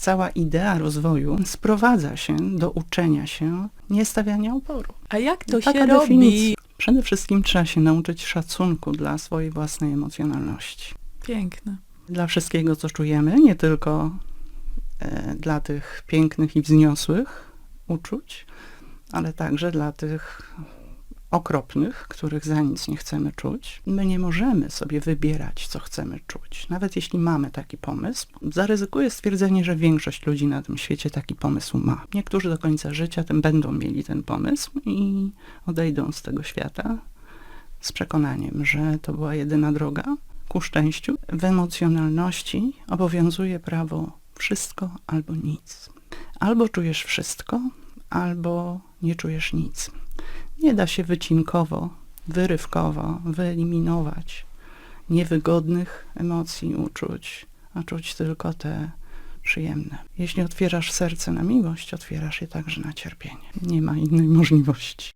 Cała idea rozwoju sprowadza się do uczenia się niestawiania oporu. A jak to Taka się robi? definicja. Przede wszystkim trzeba się nauczyć szacunku dla swojej własnej emocjonalności. Piękne. Dla wszystkiego, co czujemy, nie tylko e, dla tych pięknych i wzniosłych uczuć, ale także dla tych okropnych, których za nic nie chcemy czuć. My nie możemy sobie wybierać, co chcemy czuć. Nawet jeśli mamy taki pomysł, zaryzykuję stwierdzenie, że większość ludzi na tym świecie taki pomysł ma. Niektórzy do końca życia tym będą mieli ten pomysł i odejdą z tego świata z przekonaniem, że to była jedyna droga ku szczęściu. W emocjonalności obowiązuje prawo wszystko albo nic. Albo czujesz wszystko, albo nie czujesz nic. Nie da się wycinkowo, wyrywkowo wyeliminować niewygodnych emocji, uczuć, a czuć tylko te przyjemne. Jeśli otwierasz serce na miłość, otwierasz je także na cierpienie. Nie ma innej możliwości.